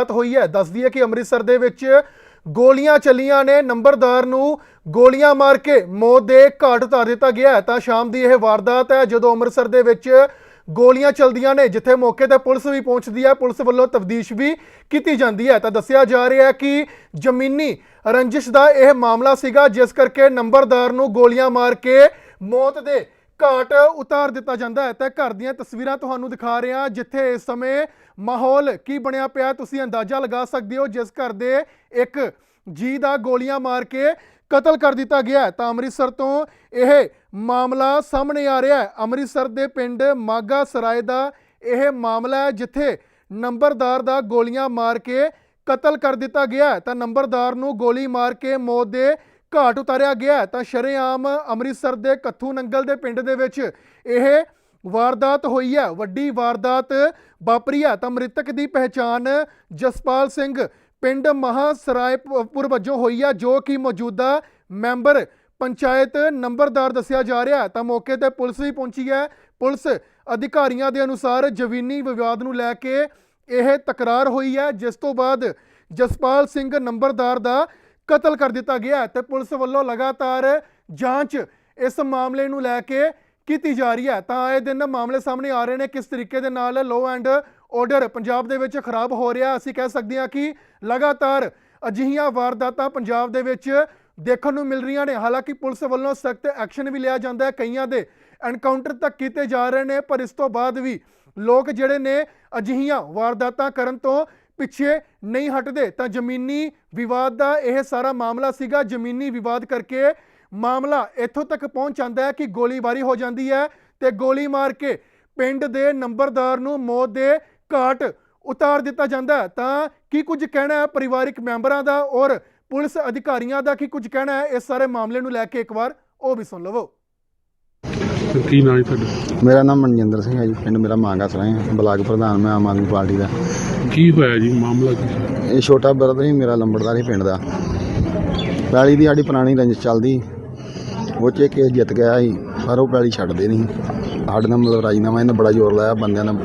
ਵਾਰਦਾਤ ਹੋਈ ਹੈ। ਦੱਸਦੀ ਹੈ ਕਿ ਅੰਮ੍ਰਿਤਸਰ ਦੇ ਵਿੱਚ ਗੋਲੀਆਂ ਚੱਲੀਆਂ ਨੇ। ਨੰਬਰਦਾਰ ਨੂੰ ਗੋਲੀਆਂ ਮਾਰ ਕੇ ਮੌਤ ਦੇ ਘਾਟ ਉਤਾਰ ਦਿੱਤਾ ਗਿਆ ਹੈ। ਤਾਂ ਸ਼ਾਮ ਦੀ ਇਹ ਵਾਰਦਾਤ ਹੈ, ਜਦੋਂ ਅੰਮ੍ਰਿਤਸਰ ਦੇ ਵਿੱਚ ਗੋਲੀਆਂ ਚਲਦੀਆਂ ਨੇ, ਜਿੱਥੇ ਮੌਕੇ ਤੇ ਪੁਲਿਸ ਵੀ ਪਹੁੰਚਦੀ ਹੈ। ਪੁਲਿਸ ਵੱਲੋਂ ਤਫਤੀਸ਼ ਵੀ ਕੀਤੀ ਜਾਂਦੀ ਹੈ। ਤਾਂ ਦੱਸਿਆ ਜਾ ਰਿਹਾ ਹੈ ਕਿ ਜ਼ਮੀਨੀ ਰੰਜਿਸ਼ ਦਾ ਇਹ ਮਾਮਲਾ ਸੀਗਾ, ਜਿਸ ਕਰਕੇ ਨੰਬਰਦਾਰ ਨੂੰ ਗੋਲੀਆਂ ਮਾਰ ਕੇ ਮੌਤ ਦੇ ਘਾਟ ਉਤਾਰ ਦਿੱਤਾ ਜਾਂਦਾ ਹੈ। ਤਾਂ ਘਰ ਦੀਆਂ ਤਸਵੀਰਾਂ ਤੁਹਾਨੂੰ ਦਿਖਾ ਰਹੇ ਹਾਂ, ਜਿੱਥੇ ਇਸ ਸਮੇਂ ਮਾਹੌਲ ਕੀ ਬਣਿਆ ਪਿਆ ਤੁਸੀਂ ਅੰਦਾਜ਼ਾ ਲਗਾ ਸਕਦੇ ਹੋ, ਜਿਸ ਘਰ ਦੇ ਇੱਕ ਜੀ ਦਾ ਗੋਲੀਆਂ ਮਾਰ ਕੇ ਕਤਲ ਕਰ ਦਿੱਤਾ ਗਿਆ ਤਾਂ ਅੰਮ੍ਰਿਤਸਰ ਤੋਂ ਇਹ ਮਾਮਲਾ ਸਾਹਮਣੇ ਆ ਰਿਹਾ ਹੈ। ਅੰਮ੍ਰਿਤਸਰ ਦੇ ਪਿੰਡ ਮਾਗਾ ਸਰਾਏ ਦਾ ਇਹ ਮਾਮਲਾ ਹੈ, ਜਿੱਥੇ ਨੰਬਰਦਾਰ ਦਾ ਗੋਲੀਆਂ ਮਾਰ ਕੇ ਕਤਲ ਕਰ ਦਿੱਤਾ ਗਿਆ ਤਾਂ ਨੰਬਰਦਾਰ ਨੂੰ ਗੋਲੀ ਮਾਰ ਕੇ ਮੌਤ ਦੇ ਘਾਟ ਉਤਾਰਿਆ ਗਿਆ ਤਾਂ ਸ਼ਰੇਆਮ ਅੰਮ੍ਰਿਤਸਰ ਦੇ ਕੱਥੂ ਨੰਗਲ ਦੇ ਪਿੰਡ ਦੇ ਵਿੱਚ ਇਹ ਵਾਰਦਾਤ ਹੋਈ ਹੈ। ਵੱਡੀ ਵਾਰਦਾਤ ਵਾਪਰੀ ਹੈ। ਤਾਂ ਮ੍ਰਿਤਕ ਦੀ ਪਹਿਚਾਣ ਜਸਪਾਲ ਸਿੰਘ ਪਿੰਡ ਮਹਾਸਰਾਇਪੁਰ ਵਜੋਂ ਹੋਈ ਹੈ, ਜੋ ਕਿ ਮੌਜੂਦਾ ਮੈਂਬਰ ਪੰਚਾਇਤ ਨੰਬਰਦਾਰ ਦੱਸਿਆ ਜਾ ਰਿਹਾ ਤਾਂ ਮੌਕੇ ਤੇ ਪੁਲਿਸ ਵੀ ਪਹੁੰਚੀ ਹੈ। ਪੁਲਿਸ ਅਧਿਕਾਰੀਆਂ ਦੇ ਅਨੁਸਾਰ ਜ਼ਮੀਨੀ ਵਿਵਾਦ ਨੂੰ ਲੈ ਕੇ ਇਹ ਤਕਰਾਰ ਹੋਈ ਹੈ। ਜਿਸ ਤੋਂ ਬਾਅਦ ਜਸਪਾਲ ਸਿੰਘ ਨੰਬਰਦਾਰ ਦਾ ਕਤਲ ਕਰ ਦਿੱਤਾ ਗਿਆ ਹੈ ਤੇ ਪੁਲਿਸ ਵੱਲੋਂ ਲਗਾਤਾਰ ਜਾਂਚ ਇਸ ਮਾਮਲੇ ਨੂੰ ਲੈ ਕੇ ਕੀਤੀ ਜਾ ਰਹੀ ਹੈ। ਤਾਂ ਆਏ ਦਿਨ ਮਾਮਲੇ ਸਾਹਮਣੇ ਆ ਰਹੇ ਨੇ। ਕਿਸ ਤਰੀਕੇ ਦੇ ਨਾਲ ਲੋ ਐਂਡ ਆਰਡਰ ਪੰਜਾਬ ਦੇ ਵਿੱਚ ਖਰਾਬ ਹੋ ਰਿਹਾ ਅਸੀਂ ਕਹਿ ਸਕਦੇ ਹਾਂ ਕਿ ਲਗਾਤਾਰ ਅਜਿਹੀਆਂ ਵਾਰਦਾਤਾਂ ਪੰਜਾਬ ਦੇ ਵਿੱਚ ਦੇਖਣ ਨੂੰ ਮਿਲ ਰਹੀਆਂ ਨੇ। ਹਾਲਾਂਕਿ ਪੁਲਿਸ ਵੱਲੋਂ ਸਖਤ ਐਕਸ਼ਨ ਵੀ ਲਿਆ ਜਾਂਦਾ ਹੈ। ਕਈਆਂ ਦੇ ਐਨਕਾਊਂਟਰ ਤੱਕ ਕੀਤੇ ਜਾ ਰਹੇ ਨੇ, ਪਰ ਇਸ ਤੋਂ ਬਾਅਦ ਵੀ ਲੋਕ ਜਿਹੜੇ ਨੇ ਅਜਿਹੀਆਂ ਵਾਰਦਾਤਾਂ ਕਰਨ ਤੋਂ ਪਿੱਛੇ ਨਹੀਂ ਹਟਦੇ। ਤਾਂ ਜ਼ਮੀਨੀ ਵਿਵਾਦ ਦਾ ਇਹ ਸਾਰਾ ਮਾਮਲਾ ਸੀਗਾ। ਜ਼ਮੀਨੀ ਵਿਵਾਦ ਕਰਕੇ ਮਾਮਲਾ ਇੱਥੋਂ ਤੱਕ ਪਹੁੰਚ ਜਾਂਦਾ ਹੈ ਕਿ ਗੋਲੀਬਾਰੀ ਹੋ ਜਾਂਦੀ ਹੈ ਤੇ ਗੋਲੀ ਮਾਰ ਕੇ ਪਿੰਡ ਦੇ ਨੰਬਰਦਾਰ ਨੂੰ ਮੌਤ ਦੇ ਘਾਟ ਉਤਾਰ ਦਿੱਤਾ ਜਾਂਦਾ ਤਾਂ ਕੀ ਕੁਝ ਕਹਿਣਾ ਹੈ ਪਰਿਵਾਰਿਕ ਮੈਂਬਰਾਂ ਦਾ ਔਰ ਪੁਲਿਸ ਅਧਿਕਾਰੀਆਂ ਦਾ? ਕੀ ਕੁਝ ਕਹਿਣਾ ਹੈ? ਇਸ ਸਾਰੇ ਮਾਮਲੇ ਨੂੰ ਲੈ ਕੇ ਇੱਕ ਵਾਰ ਉਹ ਵੀ ਸੁਣ ਲਵੋ। ਕੀ ਨਾਂ ਹੈ ਤੁਹਾਡਾ? ਮੇਰਾ ਨਾਮ ਮਨਜਿੰਦਰ ਸਿੰਘ ਹੈ ਜੀ ਪਿੰਡ ਮੇਰਾ ਮਾਂਗਾ ਸਰਾਏ ਬਲਾਕ ਪ੍ਰਧਾਨ ਮੈਂ ਆਮ ਆਦਮੀ ਪਾਰਟੀ ਦਾ। ਕੀ ਹੋਇਆ ਜੀ ਮਾਮਲਾ ਕੀ? ਸੀ ਇਹ ਛੋਟਾ ਬਰਦਰ ਹੀ ਮੇਰਾ ਲੰਬੜਦਾਰ ਹੀ ਪਿੰਡ ਦਾ। ਪੈਲੀ ਦੀ ਸਾਡੀ ਪੁਰਾਣੀ ਰੰਜਿਸ਼ ਚੱਲਦੀ। ਉਹ 'ਚ ਕੇਸ ਜਿੱਤ ਗਿਆ ਸੀ ਪਰ ਉਹ ਪੈਲੀ ਛੱਡਦੇ ਨਹੀਂ। ਸਾਡੇ ਨਾਲ ਮਤਲਬ ਰਾਜੀਨਾਮਾ ਇਹਨੇ ਬੜਾ ਜ਼ੋਰ ਲਾਇਆ ਬੰਦਿਆਂ ਨਾਲ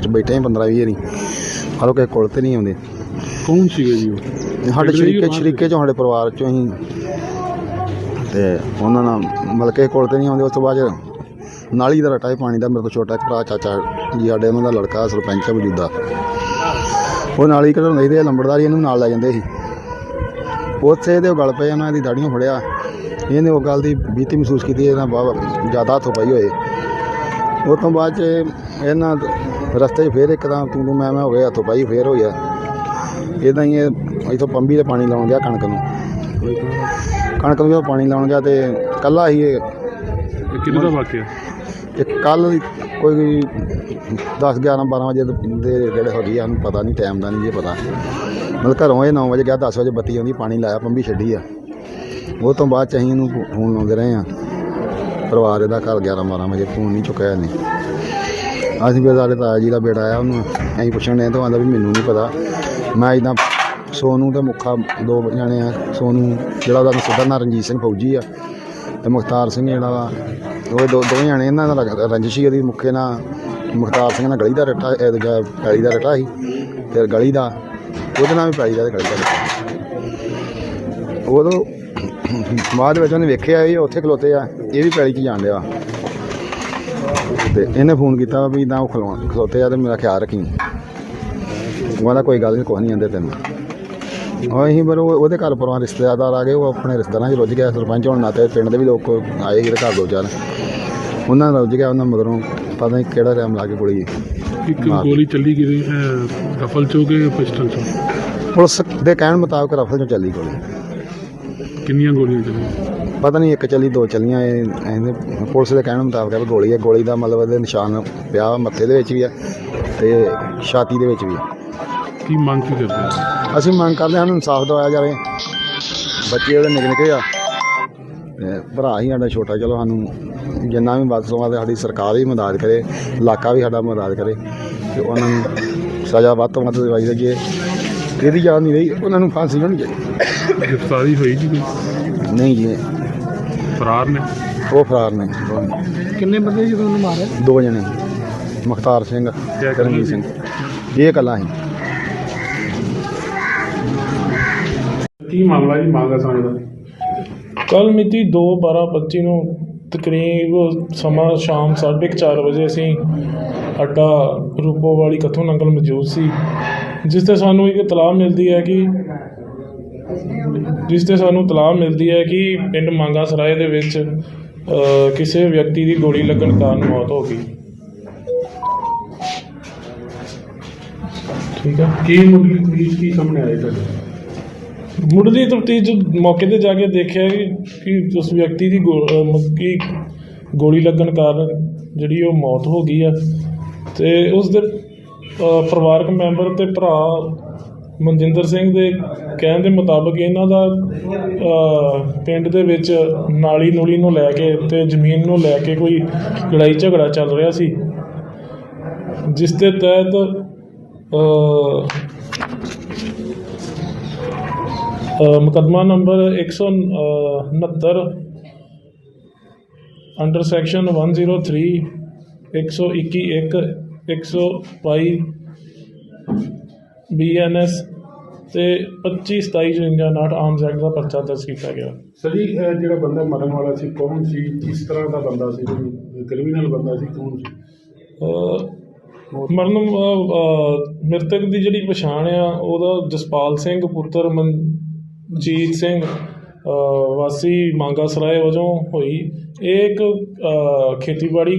ਚ ਬੈਠੇ 15 20 ਵਾਰੀ। ਪਰ ਉਹ ਕਿਸੇ ਕੋਲ ਤੇ ਨਹੀਂ ਆਉਂਦੇ। ਕੌਣ ਸੀਗਾ ਜੀ ਉਹ? ਸਾਡੇ ਪਿੰਡ ਦੇ ਹੀ ਸ਼ਰੀਕੇ ਬਾਹਰ ਸ਼ਰੀਕੇ ਚੋਂ ਸਾਡੇ ਪਰਿਵਾਰ ਚੋਂ ਹੀ। ਤੇ ਉਹਨਾਂ ਨਾਲ ਮਤਲਬ ਕਿਸੇ ਕੋਲ ਤੇ ਨਹੀਂ ਆਉਂਦੇ ਉਸ ਤੋਂ ਬਾਅਦ 'ਚ ਨਾਲੀ ਦਾ ਰਟਾ ਹੈ, ਪਾਣੀ ਦਾ, ਮੇਰੇ ਤੋਂ ਛੋਟਾ ਇੱਕ ਭਰਾ, ਚਾਚਾ ਜੀ, ਸਾਡੇ ਉਹਨਾਂ ਦਾ ਲੜਕਾ, ਸਰਪੰਚ ਹੈ ਮੌਜੂਦਾ। ਉਹ ਨਾਲੀ ਕਢਾਉਂਦੇ ਸੀ ਤੇ ਲੰਬੜਦਾਰੀ ਇਹਨੂੰ ਨਾਲ ਲੈ ਜਾਂਦੇ ਸੀ। ਉੱਥੇ ਇਹਦੇ ਉਹ ਗੱਲ ਪਏ, ਉਹਨਾਂ ਦੀ ਦਾੜੀਆਂ ਫੜਿਆ। ਇਹਨੇ ਉਹ ਗੱਲ ਦੀ ਬੀਤੀ ਮਹਿਸੂਸ ਕੀਤੀ, ਇਹਨਾਂ ਬਹੁਤ ਜ਼ਿਆਦਾ ਹੱਥੋਂ ਪਈ ਹੋਏ। ਉਹ ਤੋਂ ਬਾਅਦ ਚ ਇਹਨਾਂ ਰਸਤੇ 'ਚ ਫੇਰ ਇੱਕਦਮ ਤੂੰ ਤੂੰ ਮੈਂ ਮੈਂ ਹੋ ਗਿਆ, ਹੱਥੋਂ ਪਾਈ ਫੇਰ ਹੋਇਆ ਇਦਾਂ ਹੀ ਇਹ ਇਥੋਂ ਪੰਬੀ ਤੇ ਪਾਣੀ ਲਾਉਣ ਗਿਆ ਕਣਕ ਨੂੰ। ਕਣਕ ਨੂੰ ਜਦੋਂ ਪਾਣੀ ਲਾਉਣ ਗਿਆ ਤੇ ਕੱਲਾ ਹੀ ਇਹ ਇਹ ਦਾ ਵਾਕਿਆ? ਇੱਕ ਕੱਲ ਕੋਈ 10 11 12 ਵਜੇ ਦੇ ਜਿਹੜੇ ਹੋ ਗਈ ਸਾਨੂੰ ਪਤਾ ਨਹੀਂ ਟਾਈਮ ਦਾ ਨਹੀਂ ਜੇ ਪਤਾ। ਮਤਲਬ ਘਰੋਂ ਇਹ 9 ਵਜੇ ਗਿਆ 10 ਵਜੇ ਬੱਤੀ ਆਉਂਦੀ, ਪਾਣੀ ਲਾਇਆ, ਪੰਬੀ ਛੱਡੀ ਆ। ਉਹ ਤੋਂ ਬਾਅਦ ਚ ਅਸੀਂ ਇਹਨੂੰ ਫੋ- ਫੋਨ ਲਾਉਂਦੇ ਰਹੇ ਆ। ਪਰਿਵਾਰ ਇਹਦਾ ਘਰ 11 12 ਵਜੇ ਫੋਨ ਨਹੀਂ ਚੁੱਕਿਆ ਇਹਨੇ। ਅਸੀਂ ਵੀ ਸਾਡੇ ਤਾਇਆ ਜੀ ਦਾ ਬੇਟਾ ਆਇਆ ਉਹਨੂੰ, ਅਸੀਂ ਪੁੱਛਣ ਡਏ ਤਾਂ ਉਹ ਆਂਦਾ ਵੀ ਮੈਨੂੰ ਨਹੀਂ ਪਤਾ। ਮੈਂ ਇਦਾਂ ਸੋਨੂ ਤੇ ਮੁੱਖਾ ਦੋ ਜਾਣੇ ਆ, ਸੋਨੂ ਜਿਹੜਾ ਉਹਦਾ ਸਿੱਧਾ ਨਾਂ ਰਣਜੀਤ ਸਿੰਘ ਫੌਜੀ ਆ, ਤੇ ਮੁਖਤਾਰ ਸਿੰਘ ਜਿਹੜਾ ਵਾ ਉਹ ਦੋ ਦੋਵੇਂ ਜਾਣੇ ਇਹਨਾਂ ਦਾ ਰੰਗ- ਰੰਜਿਸ਼ ਉਹਦੀ ਮੁੱਕੇ ਨਾਲ, ਮੁਖਤਾਰ ਸਿੰਘ ਨਾਲ ਗਲੀ ਦਾ ਰੱਟਾ, ਇਹ ਦੂਜਾ ਪੈਲੀ ਦਾ ਰੱਟਾ ਸੀ, ਫਿਰ ਗਲੀ ਦਾ, ਉਹਦੇ ਨਾਲ ਵੀ ਪੈਲੀ ਦਾ ਤੇ ਗਲੀ ਦਾ ਰੱਟਾ। ਉਦੋਂ ਬਾਅਦ ਵਿੱਚ ਉਹਨੇ ਵੇਖਿਆ ਇਹ ਉੱਥੇ ਖਲੋਤੇ ਆ, ਇਹ ਵੀ ਪੈਲੀ 'ਚ ਜਾਣ ਡਿਆ। ਤੇ ਇਹਨੇ ਫੋਨ ਕੀਤਾ ਵੀ ਇਦਾਂ ਉਹ ਖਲੋਣ ਖਲੋਤੇ ਆ ਤੇ ਮੇਰਾ ਖਿਆਲ ਰੱਖੀ। ਉਹ ਕਹਿੰਦਾ ਕੋਈ ਗੱਲ ਨਹੀਂ ਕੁਛ ਨਹੀਂ ਆਂਦੇ ਤੈਨੂੰ। ਉਹ ਅਸੀਂ ਪਰ ਉਹ- ਉਹਦੇ ਘਰ ਪਰਵਾਹ ਰਿਸ਼ਤੇਦਾਰ ਆ ਗਏ ਉਹ ਆਪਣੇ ਰਿਸ਼ਤੇਦਾਰਾਂ 'ਚ ਰੁੱਝ ਗਿਆ ਸਰਪੰਚ ਹੋਣ ਨਾਤੇ ਪਿੰਡ ਦੇ ਵੀ ਲੋਕ ਆਏ ਇਹਦੇ ਘਰ ਦੋ ਚਾਰ ਉਹਨਾਂ ਨਾਲ ਰੁੱਝ ਗਿਆ ਉਹਨਾਂ ਮਗਰੋਂ ਪਤਾ ਨਹੀਂ ਕਿਹੜਾ ਟਾਈਮ ਲਾ ਕੇ ਗੋਲੀ। ਇੱਕ ਮਾਰ- ਗੋਲੀ ਚੱਲੀ ਕਿਹਦੇ ਰਫਲ ਚੋਂ ਕਿ ਪਿਸਟਲ ਚੋਂ? ਪੁਲਿਸ ਦੇ ਕਹਿਣ ਮੁਤਾਬਕ ਰਫਲ 'ਚੋਂ ਚੱਲੀ ਗੋਲੀ। ਕਿੰਨੀਆਂ ਗੋਲੀਆਂ ਚੱਲੀਆਂ? ਪਤਾ ਨਹੀਂ ਇੱਕ ਚੱਲੀ ਦੋ ਚੱਲੀਆਂ ਇਹ ਇਹਦੇ ਪੁਲਿਸ ਦੇ ਕਹਿਣ ਮੁਤਾਬਕ ਹੈ ਵੀ ਗੋਲੀ ਹੈ। ਗੋਲੀ ਦਾ ਮਤਲਬ ਇਹਦੇ ਨਿਸ਼ਾਨ ਪਿਆ ਮੱਥੇ ਦੇ ਵਿੱਚ ਵੀ ਹੈ ਤੇ ਛਾਤੀ ਦੇ ਵਿੱਚ ਵੀ ਹੈ। ਕੀ ਮੰਗ ਕੀ ਕਰਦੇ ਹੋ? ਅਸੀਂ ਮੰਗ ਕਰਦੇ ਹਾਂ ਸਾਨੂੰ ਇਨਸਾਫ ਦਿਵਾਇਆ ਜਾਵੇ। ਬੱਚੇ ਉਹਦੇ ਨਿੱਕੇ ਨਿੱਕੇ ਆ। ਤੇ ਭਰਾ ਹੀ ਸਾਡਾ ਛੋਟਾ ਚਲੋ ਸਾਨੂੰ ਜਿੰਨਾ ਵੀ ਵੱਧ ਤੋਂ ਵੱਧ ਸਾਡੀ ਸਰਕਾਰ ਵੀ ਮਦਦ ਕਰੇ ਇਲਾਕਾ ਵੀ ਸਾਡਾ ਮਦਦ ਕਰੇ ਤੇ ਉਹਨਾਂ ਨੂੰ ਸਜ਼ਾ ਵੱਧ ਤੋਂ ਵੱਧ ਦਿਵਾਈ ਜਾਈਏ। ਇਹਦੀ ਜਾਨ ਨਹੀਂ ਰਹੀ ਉਹਨਾਂ ਨੂੰ ਫਾਂਸੀ ਹੋਣੀ ਚਾਹੀਦੀ। ਗ੍ਰਿਫਤਾਰੀ ਹੋਈ ਜੀ ਕੋਈ? ਨਹੀਂ ਜੀ ਫਰਾਰ ਨੇ? ਉਹ ਫਰਾਰ ਨੇ। ਕਿੰਨੇ ਬੰਦੇ ਜਦੋਂ ਉਹਨੂੰ ਮਾਰਿਆ? ਦੋ ਜਣੇ ਮੁਖਤਾਰ ਸਿੰਘ ਕਿਆ ਕਰਨਜੀਤ ਸਿੰਘ। ਇਹ ਇਕੱਲਾ ਸੀ। ਕੀ ਮਾਮਲਾ ਜੀ? ਮੰਗਾ ਸਾਂ ਦਾ ਕੱਲ ਮਿਤੀ 2/12/25 ਨੂੰ ਤਕਰੀਬ ਸਮਾਂ ਸ਼ਾਮ 4:30 ਵਜੇ ਅਸੀਂ ਅੱਡਾ ਰੂਪੋ ਵਾਲੀ ਕਥੋਂ ਨੰਗਲ ਮੌਜੂਦ ਸੀ ਜਿਸ ਤੇ ਸਾਨੂੰ ਇੱਕ ਇਤਲਾਹ ਮਿਲਦੀ ਹੈ ਕਿ ਜਿਸ ਤੇ ਸਾਨੂੰ ਇਤਲਾਹ ਮਿਲਦੀ ਹੈ ਕਿ ਪਿੰਡ ਮੰਗਾ ਸਰਾਏ ਦੇ ਵਿੱਚ ਅ, ਕਿਸੇ ਵਿਅਕਤੀ ਦੀ ਗੋਲੀ ਲੱਗਣ ਕਾਰਨ ਮੌਤ ਹੋ ਗਈ। ਠੀਕ ਹੈ? ਕੀ ਮੁੱਢਲੀ ਪੁਲਿਸ ਕੀ ਸਾਹਮਣੇ ਤੁਹਾਡੇ? ਮੁੱਢਲੀ ਤਫਤੀਸ਼ ਮੌਕੇ ਤੇ ਜਾ ਕੇ ਦੇਖਿਆ ਕਿ ਕਿ ਉਸ ਵਿਅਕਤੀ ਦੀ ਗੋ- ਅਹ ਮ- ਕਿ ਗੋਲੀ ਲੱਗਣ ਕਾਰਨ ਜਿਹੜੀ ਉਹ ਮੌਤ ਹੋ ਗਈ ਆ ਤੇ ਉਸ ਦੇ, ਅਹ ਪਰਿਵਾਰਕ ਮੈਂਬਰ ਤੇ ਭਰਾ ਮਨਜਿੰਦਰ ਸਿੰਘ ਦੇ ਕਹਿਣ ਦੇ ਮੁਤਾਬਕ ਇਹਨਾਂ ਦਾ, ਅਹ ਪਿੰਡ ਦੇ ਵਿੱਚ ਨਾਲੀ ਨੂਲੀ ਨੂੰ ਲੈ ਕੇ ਤੇ ਜ਼ਮੀਨ ਨੂੰ ਲੈ ਕੇ ਕੋਈ ਲੜਾਈ ਝਗੜਾ ਚੱਲ ਰਿਹਾ ਸੀ, ਜਿਸ ਦੇ ਤਹਿਤ, ਅਹ ਮੁਕੱਦਮਾ ਨੰਬਰ 169 ਅੰਡਰ ਸੈਕਸ਼ਨ 103 121 122 ਬੀਐਨਐਸ ਤੇ 25 27 59 ਆਰਮਸ ਐਕਟ ਦਾ ਪਰਚਾ ਦਰਜ ਕੀਤਾ ਗਿਆ। ਸਰ ਜੀ ਇਹ ਜਿਹੜਾ ਬੰਦਾ ਮਰਨ ਵਾਲਾ ਸੀ ਕੌਣ ਸੀ? ਕਿਸ ਤਰ੍ਹਾਂ ਦਾ ਬੰਦਾ ਸੀ? ਕ੍ਰਿਮੀਨਲ ਬੰਦਾ ਸੀ ਕੌਣ ਸੀ? ਮਰਨ ਅ, ਅ, ਮ੍ਰਿਤਕ ਦੀ ਜਿਹੜੀ ਪਛਾਣ ਆ ਉਹਦਾ ਜਸਪਾਲ ਸਿੰਘ ਪੁੱਤਰ ਮਨਜੀਤ ਸਿੰਘ ਵਾਸੀ ਮਾਂਗਾ ਸਰਾਏ ਵਜੋਂ ਹੋਈ। ਇਹ ਇੱਕ ਖੇਤੀਬਾੜੀ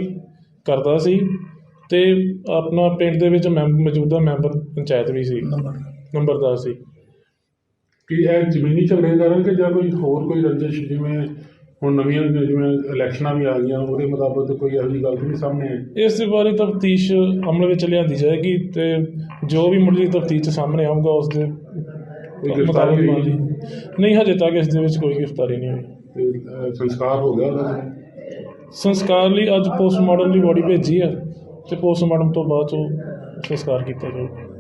ਕਰਦਾ ਸੀ ਤੇ ਆਪਣਾ ਪਿੰਡ ਦੇ ਵਿੱਚ ਮੌਜੂਦਾ ਮੈਂਬਰ ਪੰਚਾਇਤ ਵੀ ਸੀ। ਨੰਬਰਦਾਰ। ਸੀ। ਕਿ ਇਹ ਜ਼ਮੀਨੀ ਝਗੜੇ ਕਾਰਨ ਕਿ ਜਾਂ ਕੋਈ ਹੋਰ ਕੋਈ ਰੰਜਿਸ਼? ਜਿਵੇਂ ਹੁਣ ਨਵੀਆਂ ਜਿਵੇਂ ਇਲੈਕਸ਼ਨਾਂ ਵੀ ਆ ਗਈਆਂ ਉਹਦੇ ਮੁਤਾਬਕ ਕੋਈ ਇਹੋ ਜਿਹੀ ਗੱਲ ਨਹੀਂ ਸਾਹਮਣੇ ਆਈ? ਇਸ ਦੇ ਬਾਰੇ ਤਫਤੀਸ਼ ਅਮਲ ਵਿੱਚ ਲਿਆਂਦੀ ਜਾਏਗੀ ਤੇ ਜੋ ਵੀ ਮੁੱਢਲੀ ਤਫਤੀਸ਼ ਸਾਹਮਣੇ ਆਊਗਾ ਉਸ ਦੇ ਕੋਈ ਗ੍ਰਿਫਤਾਰੀ ਹੋਈ? ਨਹੀਂ ਹਜੇ ਤੱਕ ਇਸ ਦੇ ਵਿੱਚ ਕੋਈ ਗ੍ਰਿਫਤਾਰੀ ਨਹੀਂ ਹੋਈ। ਤੇ ਅਹ, ਸੰਸਕਾਰ ਹੋ ਗਿਆ ਉਹਦਾ ਸੰਸਕਾਰ ਲਈ ਅੱਜ ਪੋਸਟਮਾਰਟਮ ਦੀ ਬੋਡੀ ਭੇਜੀ ਆ ਤੇ ਪੋਸਟਮਾਰਟਮ ਤੋਂ ਬਾਅਦ ਉਹ ਸੰਸਕਾਰ ਕੀਤਾ ਜਾਊਗਾ।